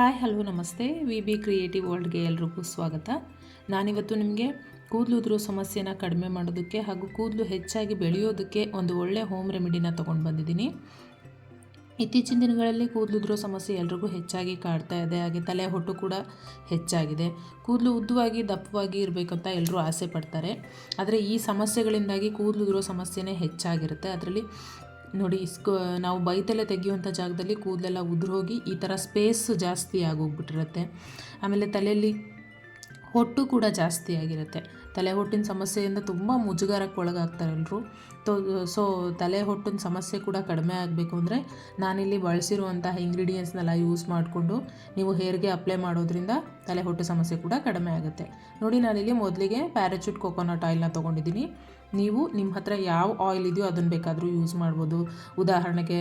Hi, hello, ನಮಸ್ತೆ. V B creative ವರ್ಲ್ಡ್ಗೆ ಎಲ್ರಿಗೂ ಸ್ವಾಗತ. ನಾನಿವತ್ತು ನಿಮಗೆ ಕೂದಲು ಸಮಸ್ಯೆನ ಕಡಿಮೆ ಮಾಡೋದಕ್ಕೆ ಹಾಗೂ ಕೂದಲು ಹೆಚ್ಚಾಗಿ ಬೆಳೆಯೋದಕ್ಕೆ ಒಂದು ಒಳ್ಳೆ ಹೋಮ್ ರೆಮಿಡಿನ ತೊಗೊಂಡು ಬಂದಿದ್ದೀನಿ. ಇತ್ತೀಚಿನ ದಿನಗಳಲ್ಲಿ ಕೂದಲು ಉದುರುವ ಸಮಸ್ಯೆ ಎಲ್ರಿಗೂ ಹೆಚ್ಚಾಗಿ ಕಾಡ್ತಾ ಇದೆ. ಹಾಗೆ ತಲೆ ಹೊಟ್ಟು ಕೂಡ ಹೆಚ್ಚಾಗಿದೆ. ಕೂದಲು ಉದ್ದವಾಗಿ, ದಪ್ಪವಾಗಿ ಇರಬೇಕಂತ ಎಲ್ಲರೂ ಆಸೆ ಪಡ್ತಾರೆ. ಆದರೆ ಈ ಸಮಸ್ಯೆಗಳಿಂದಾಗಿ ಕೂದಲು ಉದುರುವ ಸಮಸ್ಯೆನೇ ಹೆಚ್ಚಾಗಿರುತ್ತೆ. ಅದರಲ್ಲಿ ನೋಡಿ, ಸ್ಕೂ, ನಾವು ಬೈತಲೆ ತೆಗೆಯುವಂಥ ಜಾಗದಲ್ಲಿ ಕೂದಲೆಲ್ಲ ಉದುರೋಗಿ ಈ ಥರ ಸ್ಪೇಸ್ ಜಾಸ್ತಿ ಆಗೋಗ್ಬಿಟ್ಟಿರುತ್ತೆ. ಆಮೇಲೆ ತಲೆಯಲ್ಲಿ ಹೊಟ್ಟು ಕೂಡ ಜಾಸ್ತಿ ಆಗಿರುತ್ತೆ. ತಲೆ ಹೊಟ್ಟಿನ ಸಮಸ್ಯೆಯಿಂದ ತುಂಬ ಮುಜುಗರಕ್ಕೆ ಒಳಗಾಗ್ತಾರೆ ಎಲ್ಲರೂ ತೊ, ಸೊ, ತಲೆ ಹೊಟ್ಟಿನ ಸಮಸ್ಯೆ ಕೂಡ ಕಡಿಮೆ ಆಗಬೇಕು ಅಂದರೆ ನಾನಿಲ್ಲಿ ಬಳಸಿರುವಂತಹ ಇಂಗ್ರೀಡಿಯೆಂಟ್ಸ್ನೆಲ್ಲ ಯೂಸ್ ಮಾಡಿಕೊಂಡು ನೀವು ಹೇರ್ಗೆ ಅಪ್ಲೈ ಮಾಡೋದ್ರಿಂದ ತಲೆ ಹೊಟ್ಟು ಸಮಸ್ಯೆ ಕೂಡ ಕಡಿಮೆ ಆಗುತ್ತೆ. ನೋಡಿ, ನಾನಿಲ್ಲಿ ಮೊದಲಿಗೆ ಪ್ಯಾರಾಚೂಟ್ ಕೊಕೊನಟ್ ಆಯಿಲ್ನ ತೊಗೊಂಡಿದ್ದೀನಿ. ನೀವು ನಿಮ್ಮ ಹತ್ರ ಯಾವ ಆಯಿಲ್ ಇದೆಯೋ ಅದನ್ನು ಬೇಕಾದರೂ ಯೂಸ್ ಮಾಡ್ಬೋದು. ಉದಾಹರಣೆಗೆ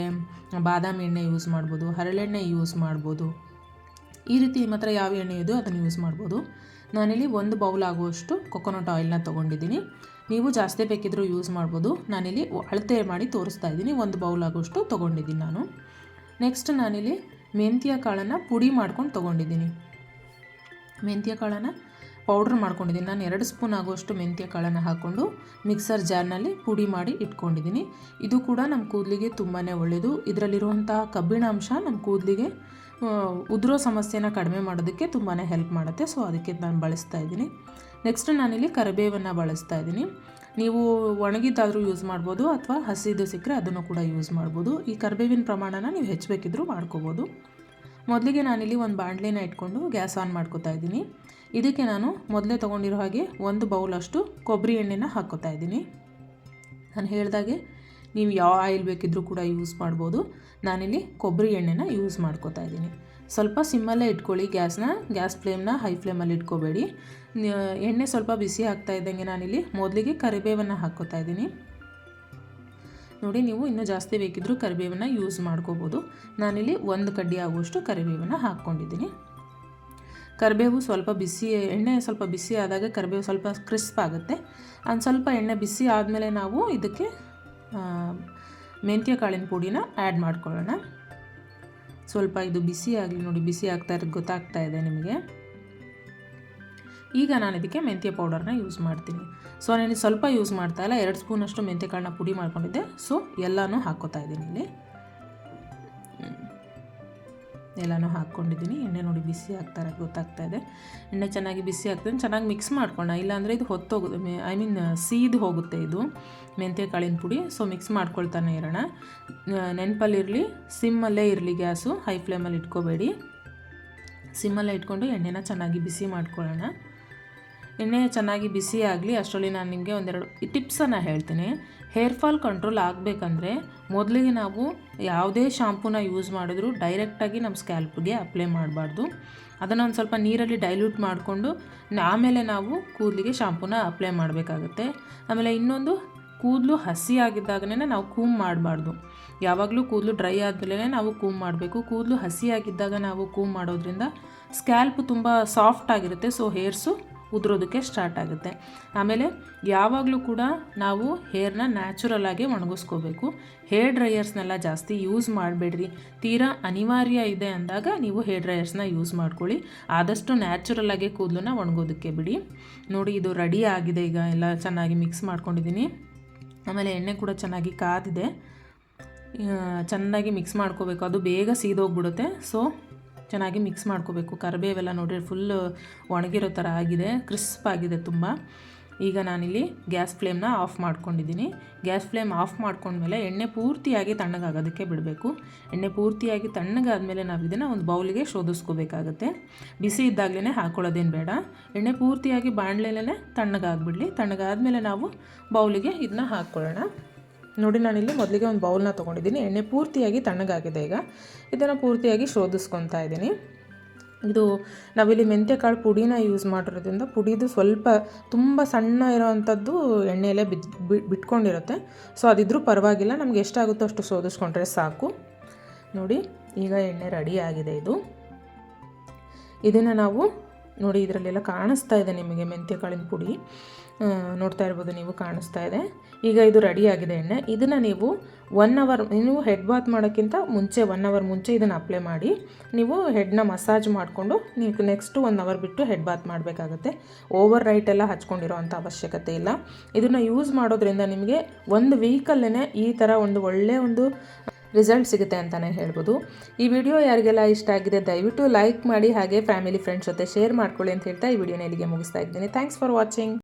ಬಾದಾಮಿ ಎಣ್ಣೆ ಯೂಸ್ ಮಾಡ್ಬೋದು, ಹರಳೆಣ್ಣೆ ಯೂಸ್ ಮಾಡ್ಬೋದು. ಈ ರೀತಿ ನಿಮ್ಮ ಹತ್ರ ಯಾವ ಎಣ್ಣೆ ಇದೆಯೋ ಅದನ್ನು ಯೂಸ್ ಮಾಡ್ಬೋದು. ನಾನಿಲ್ಲಿ ಒಂದು ಬೌಲ್ ಆಗುವಷ್ಟು ಕೊಕೊನಟ್ ಆಯಿಲ್ನ ತೊಗೊಂಡಿದ್ದೀನಿ. ನೀವು ಜಾಸ್ತಿ ಬೇಕಿದ್ದರೂ ಯೂಸ್ ಮಾಡ್ಬೋದು. ನಾನಿಲ್ಲಿ ಅಳತೆ ಮಾಡಿ ತೋರಿಸ್ತಾ ಇದ್ದೀನಿ. ಒಂದು ಬೌಲ್ ಆಗುವಷ್ಟು ತೊಗೊಂಡಿದ್ದೀನಿ ನಾನು. ನೆಕ್ಸ್ಟ್ ನಾನಿಲ್ಲಿ ಮೆಂತ್ಯ ಕಾಳನ್ನು ಪುಡಿ ಮಾಡ್ಕೊಂಡು ತೊಗೊಂಡಿದ್ದೀನಿ. ಮೆಂತ್ಯ ಕಾಳನ್ನು ಪೌಡ್ರ್ ಮಾಡ್ಕೊಂಡಿದ್ದೀನಿ. ನಾನು ಎರಡು ಸ್ಪೂನ್ ಆಗುವಷ್ಟು ಮೆಂತ್ಯ ಕಾಳನ್ನು ಹಾಕ್ಕೊಂಡು ಮಿಕ್ಸರ್ ಜಾರ್ನಲ್ಲಿ ಪುಡಿ ಮಾಡಿ ಇಟ್ಕೊಂಡಿದ್ದೀನಿ. ಇದು ಕೂಡ ನಮ್ಮ ಕೂದಲಿಗೆ ತುಂಬಾ ಒಳ್ಳೆಯದು ಇದರಲ್ಲಿರುವಂತಹ ಕಬ್ಬಿಣಾಂಶ ನಮ್ಮ ಕೂದಲಿಗೆ ಉದುರೋ ಸಮಸ್ಯೆನ ಕಡಿಮೆ ಮಾಡೋದಕ್ಕೆ ತುಂಬಾ ಹೆಲ್ಪ್ ಮಾಡುತ್ತೆ. ಸೊ ಅದಕ್ಕೆ ನಾನು ಬಳಸ್ತಾ ಇದ್ದೀನಿ. ನೆಕ್ಸ್ಟ್ ನಾನಿಲ್ಲಿ ಕರಿಬೇವನ್ನು ಬಳಸ್ತಾ ಇದ್ದೀನಿ. ನೀವು ಒಣಗಿದ್ದಾದರೂ ಯೂಸ್ ಮಾಡ್ಬೋದು ಅಥವಾ ಹಸಿದು ಸಿಕ್ಕರೆ ಅದನ್ನು ಕೂಡ ಯೂಸ್ ಮಾಡ್ಬೋದು. ಈ ಕರಿಬೇವಿನ ಪ್ರಮಾಣನ ನೀವು ಹೆಚ್ಚಬೇಕಿದ್ರೂ ಮಾಡ್ಕೋಬೋದು. ಮೊದಲಿಗೆ ನಾನಿಲ್ಲಿ ಒಂದು ಬಾಣಲೆನ ಇಟ್ಕೊಂಡು ಗ್ಯಾಸ್ ಆನ್ ಮಾಡ್ಕೋತಾ ಇದ್ದೀನಿ. ಇದಕ್ಕೆ ನಾನು ಮೊದಲೇ ತೊಗೊಂಡಿರೋ ಹಾಗೆ ಒಂದು ಬೌಲಷ್ಟು ಕೊಬ್ಬರಿ ಎಣ್ಣೆನ ಹಾಕ್ಕೋತಾ ಇದ್ದೀನಿ. ನಾನು ಹೇಳಿದಾಗೆ ನೀವು ಯಾವ ಆಯಿಲ್ ಬೇಕಿದ್ರೂ ಕೂಡ ಯೂಸ್ ಮಾಡ್ಬೋದು. ನಾನಿಲ್ಲಿ ಕೊಬ್ಬರಿ ಎಣ್ಣೆನ ಯೂಸ್ ಮಾಡ್ಕೋತಾ ಇದ್ದೀನಿ. ಸ್ವಲ್ಪ ಸಿಮ್ಮಲ್ಲೇ ಇಟ್ಕೊಳ್ಳಿ, ಗ್ಯಾಸ್ನ, ಗ್ಯಾಸ್ ಫ್ಲೇಮ್ನ ಹೈ ಫ್ಲೇಮಲ್ಲಿ ಇಟ್ಕೋಬೇಡಿ. ಎಣ್ಣೆ ಸ್ವಲ್ಪ ಬಿಸಿ ಆಗ್ತಾ ಇದ್ದಂಗೆ ನಾನಿಲ್ಲಿ ಮೊದಲಿಗೆ ಕರಿಬೇವನ್ನು ಹಾಕ್ಕೋತಾ ಇದ್ದೀನಿ. ನೋಡಿ, ನೀವು ಇನ್ನೂ ಜಾಸ್ತಿ ಬೇಕಿದ್ದರೂ ಕರಿಬೇವನ್ನು ಯೂಸ್ ಮಾಡ್ಕೋಬೋದು. ನಾನಿಲ್ಲಿ ಒಂದು ಕಡ್ಡಿ ಆಗುವಷ್ಟು ಕರಿಬೇವನ್ನು ಹಾಕ್ಕೊಂಡಿದ್ದೀನಿ. ಕರಿಬೇವು ಸ್ವಲ್ಪ ಬಿಸಿ, ಎಣ್ಣೆ ಸ್ವಲ್ಪ ಬಿಸಿ ಆದಾಗ ಕರಿಬೇವು ಸ್ವಲ್ಪ ಕ್ರಿಸ್ಪ್ ಆಗುತ್ತೆ. ಒಂದು ಸ್ವಲ್ಪ ಎಣ್ಣೆ ಬಿಸಿ ಆದಮೇಲೆ ನಾವು ಇದಕ್ಕೆ ಮೆಂತ್ಯ ಕಾಳಿನ ಪುಡಿನ ಆ್ಯಡ್ ಮಾಡ್ಕೊಳ್ಳೋಣ. ಸ್ವಲ್ಪ ಇದು ಬಿಸಿ ಆಗಲಿ ನೋಡಿ, ಬಿಸಿ ಆಗ್ತಾ ಇರೋದು ಗೊತ್ತಾಗ್ತಾ ಇದೆ ನಿಮಗೆ. ಈಗ ನಾನು ಇದಕ್ಕೆ ಮೆಂತ್ಯ ಪೌಡರ್ನ ಯೂಸ್ ಮಾಡ್ತೀನಿ. ಸೊ ನಾನು ಸ್ವಲ್ಪ ಯೂಸ್ ಮಾಡ್ತಾ ಇಲ್ಲ, ಎರಡು ಸ್ಪೂನಷ್ಟು ಮೆಂತ್ಯ ಕಾಳನ್ನ ಪುಡಿ ಮಾಡ್ಕೊಂಡಿದ್ದೆ. ಸೊ ಎಲ್ಲನೂ ಹಾಕ್ಕೋತಾ ಇದ್ದೀನಿ ಇಲ್ಲಿ. ಎಲ್ಲನೂ ಹಾಕ್ಕೊಂಡಿದ್ದೀನಿ. ಎಣ್ಣೆ ನೋಡಿ ಬಿಸಿ ಆಗ್ತಾರೆ ಗೊತ್ತಾಗ್ತಾ ಇದೆ. ಎಣ್ಣೆ ಚೆನ್ನಾಗಿ ಬಿಸಿ ಆಗ್ತದೆ. ಚೆನ್ನಾಗಿ ಮಿಕ್ಸ್ ಮಾಡ್ಕೊಳ್ಳೋಣ. ಇಲ್ಲಾಂದರೆ ಇದು ಹೊತ್ತೋಗುತ್ತೆ. ಐ ಮೀನ್ ಸೀದು ಹೋಗುತ್ತೆ ಇದು. ಮೆಂತ್ಯ ಕಾಳಿನ ಪುಡಿ. ಸೊ ಮಿಕ್ಸ್ ಮಾಡ್ಕೊಳ್ತಾನೆ ಇರೋಣ. ನೆನಪಲ್ಲಿರಲಿ, ಸಿಮ್ಮಲ್ಲೇ ಇರಲಿ ಗ್ಯಾಸು. ಹೈ ಫ್ಲೇಮಲ್ಲಿ ಇಟ್ಕೋಬೇಡಿ. ಸಿಮ್ಮಲ್ಲೇ ಇಟ್ಕೊಂಡು ಎಣ್ಣೆನ ಚೆನ್ನಾಗಿ ಬಿಸಿ ಮಾಡ್ಕೊಳ್ಳೋಣ. ಎಣ್ಣೆ ಚೆನ್ನಾಗಿ ಬಿಸಿ ಆಗಲಿ, ಅಷ್ಟರಲ್ಲಿ ನಾನು ನಿಮಗೆ ಒಂದೆರಡು ಟಿಪ್ಸನ್ನು ಹೇಳ್ತೀನಿ. ಹೇರ್ ಫಾಲ್ ಕಂಟ್ರೋಲ್ ಆಗಬೇಕಂದ್ರೆ ಮೊದಲಿಗೆ ನಾವು ಯಾವುದೇ ಶಾಂಪೂನ ಯೂಸ್ ಮಾಡಿದ್ರು ಡೈರೆಕ್ಟಾಗಿ ನಮ್ಮ ಸ್ಕ್ಯಾಲ್ಪ್ಗೆ ಅಪ್ಲೈ ಮಾಡಬಾರ್ದು. ಅದನ್ನು ಒಂದು ಸ್ವಲ್ಪ ನೀರಲ್ಲಿ ಡೈಲ್ಯೂಟ್ ಮಾಡಿಕೊಂಡು ಆಮೇಲೆ ನಾವು ಕೂದಲಿಗೆ ಶಾಂಪೂನ ಅಪ್ಲೈ ಮಾಡಬೇಕಾಗುತ್ತೆ. ಆಮೇಲೆ ಇನ್ನೊಂದು, ಕೂದಲು ಹಸಿ ನಾವು ಕೂಮ್ ಮಾಡಬಾರ್ದು. ಯಾವಾಗಲೂ ಕೂದಲು ಡ್ರೈ ಆದಮೇಲೆ ನಾವು ಕೂಮ್ ಮಾಡಬೇಕು. ಕೂದಲು ಹಸಿಯಾಗಿದ್ದಾಗ ನಾವು ಕೂಮ್ ಮಾಡೋದ್ರಿಂದ ಸ್ಕ್ಯಾಲ್ಪ್ ತುಂಬ ಸಾಫ್ಟ್ ಆಗಿರುತ್ತೆ ಸೊ ಹೇರ್ಸು ಉದುರೋದಕ್ಕೆ ಸ್ಟಾರ್ಟ್ ಆಗುತ್ತೆ. ಆಮೇಲೆ ಯಾವಾಗಲೂ ಕೂಡ ನಾವು ಹೇರ್ನ ನ್ಯಾಚುರಲ್ ಆಗಿ ಒಣಗಿಸ್ಕೋಬೇಕು. ಹೇರ್ ಡ್ರೈಯರ್ಸ್ನೆಲ್ಲ ಜಾಸ್ತಿ ಯೂಸ್ ಮಾಡಬೇಡ್ರಿ. ತೀರಾ ಅನಿವಾರ್ಯ ಇದೆ ಅಂದಾಗ ನೀವು ಹೇರ್ ಡ್ರೈಯರ್ಸ್ನ ಯೂಸ್ ಮಾಡ್ಕೊಳ್ಳಿ. ಆದಷ್ಟು ನ್ಯಾಚುರಲ್ ಆಗಿ ಕೂದಲನ್ನ ಒಣಗೋದಕ್ಕೆ ಬಿಡಿ. ನೋಡಿ ಇದು ರೆಡಿ ಆಗಿದೆ ಈಗ, ಎಲ್ಲ ಚೆನ್ನಾಗಿ ಮಿಕ್ಸ್ ಮಾಡ್ಕೊಂಡಿದ್ದೀನಿ. ಆಮೇಲೆ ಎಣ್ಣೆ ಕೂಡ ಚೆನ್ನಾಗಿ ಕಾದಿದೆ. ಚೆನ್ನಾಗಿ ಮಿಕ್ಸ್ ಮಾಡ್ಕೋಬೇಕು. ಅದು ಬೇಗ ಸೀದೋಗ್ಬಿಡುತ್ತೆ. ಸೊ ಚೆನ್ನಾಗಿ ಮಿಕ್ಸ್ ಮಾಡ್ಕೋಬೇಕು. ಕರಿಬೇವೆಲ್ಲ ನೋಡಿರಿ ಫುಲ್ ಒಣಗಿರೋ ಥರ ಆಗಿದೆ ಕ್ರಿಸ್ಪ್ ಆಗಿದೆ ತುಂಬ. ಈಗ ನಾನಿಲ್ಲಿ ಗ್ಯಾಸ್ ಫ್ಲೇಮ್ನ ಆಫ್ ಮಾಡ್ಕೊಂಡಿದ್ದೀನಿ. ಗ್ಯಾಸ್ ಫ್ಲೇಮ್ ಆಫ್ ಮಾಡ್ಕೊಂಡ್ಮೇಲೆ ಎಣ್ಣೆ ಪೂರ್ತಿಯಾಗಿ ತಣ್ಣಗಾಗೋದಕ್ಕೆ ಬಿಡಬೇಕು. ಎಣ್ಣೆ ಪೂರ್ತಿಯಾಗಿ ತಣ್ಣಗಾದಮೇಲೆ ನಾವು ಇದನ್ನು ಒಂದು ಬೌಲಿಗೆ ಶೋಧಿಸ್ಕೋಬೇಕಾಗತ್ತೆ. ಬಿಸಿ ಇದ್ದಾಗಲೇ ಹಾಕ್ಕೊಳ್ಳೋದೇನು ಬೇಡ. ಎಣ್ಣೆ ಪೂರ್ತಿಯಾಗಿ ಬಾಣಲೆಲೇ ತಣ್ಣಗಾಗ್ಬಿಡಲಿ. ತಣ್ಣಗಾದಮೇಲೆ ನಾವು ಬೌಲಿಗೆ ಇದನ್ನ ಹಾಕ್ಕೊಳ್ಳೋಣ. ನೋಡಿ, ನಾನಿಲ್ಲಿ ಮೊದಲಿಗೆ ಒಂದು ಬೌಲ್ನ ತೊಗೊಂಡಿದ್ದೀನಿ. ಎಣ್ಣೆ ಪೂರ್ತಿಯಾಗಿ ತಣ್ಣಗಾಗಿದೆ ಈಗ. ಇದನ್ನು ಪೂರ್ತಿಯಾಗಿ ಶೋಧಿಸ್ಕೊತಾ ಇದ್ದೀನಿ. ಇದು ನಾವಿಲ್ಲಿ ಮೆಂತ್ಯಕಾಳು ಪುಡಿನ ಯೂಸ್ ಮಾಡಿರೋದ್ರಿಂದ ಪುಡಿದು ಸ್ವಲ್ಪ, ತುಂಬ ಸಣ್ಣ ಇರೋವಂಥದ್ದು ಎಣ್ಣೆಯಲ್ಲೇ ಬಿದ್ದು ಬಿಟ್ಕೊಂಡಿರುತ್ತೆ. ಸೊ ಅದಿದ್ರೂ ಪರವಾಗಿಲ್ಲ. ನಮ್ಗೆ ಎಷ್ಟಾಗುತ್ತೋ ಅಷ್ಟು ಶೋಧಿಸ್ಕೊಂಡ್ರೆ ಸಾಕು. ನೋಡಿ, ಈಗ ಎಣ್ಣೆ ರೆಡಿ ಆಗಿದೆ ಇದು. ಇದನ್ನು ನಾವು ನೋಡಿ, ಇದರಲ್ಲೆಲ್ಲ ಕಾಣಿಸ್ತಾ ಇದೆ ನಿಮಗೆ ಮೆಂತ್ಯ ಕಾಳಿನ ಪುಡಿ ನೋಡ್ತಾ ಇರ್ಬೋದು ನೀವು, ಕಾಣಿಸ್ತಾ ಇದೆ. ಈಗ ಇದು ರೆಡಿ ಆಗಿದೆ ಎಣ್ಣೆ. ಇದನ್ನು ನೀವು ಒನ್ ಅವರ್ ನೀವು ಹೆಡ್ ಬಾತ್ ಮಾಡೋಕ್ಕಿಂತ ಮುಂಚೆ ಒನ್ ಅವರ್ ಮುಂಚೆ ಇದನ್ನು ಅಪ್ಲೈ ಮಾಡಿ. ನೀವು ಹೆಡ್ನ ಮಸಾಜ್ ಮಾಡಿಕೊಂಡು ನೀವು ನೆಕ್ಸ್ಟು ಒನ್ ಅವರ್ ಬಿಟ್ಟು ಹೆಡ್ ಬಾತ್ ಮಾಡಬೇಕಾಗತ್ತೆ. ಓವರ್ ರೈಟ್ ಎಲ್ಲ ಹಚ್ಕೊಂಡಿರೋ ಅಂಥ ಅವಶ್ಯಕತೆ ಇಲ್ಲ. ಇದನ್ನು ಯೂಸ್ ಮಾಡೋದ್ರಿಂದ ನಿಮಗೆ ಒಂದು ವೀಕಲ್ಲೇ ಈ ಥರ ಒಂದು ಒಳ್ಳೆಯ ಒಂದು ರಿಸಲ್ಟ್ ಸಿಗುತ್ತೆ ಅಂತಲೇ ಹೇಳ್ಬೋದು. ಈ ವಿಡಿಯೋ ಯಾರಿಗೆಲ್ಲ ಇಷ್ಟ ಆಗಿದೆ, ದಯವಿಟ್ಟು ಲೈಕ್ ಮಾಡಿ, ಹಾಗೆ ಫ್ಯಾಮಿಲಿ ಫ್ರೆಂಡ್ಸ್ ಜೊತೆ ಶೇರ್ ಮಾಡ್ಕೊಳ್ಳಿ ಅಂತ ಹೇಳ್ತಾ ಈ ವಿಡಿಯೋನ ಇಲ್ಲಿಗೆ ಮುಗಿಸ್ತಾ ಇದ್ದೀನಿ. Thanks for watching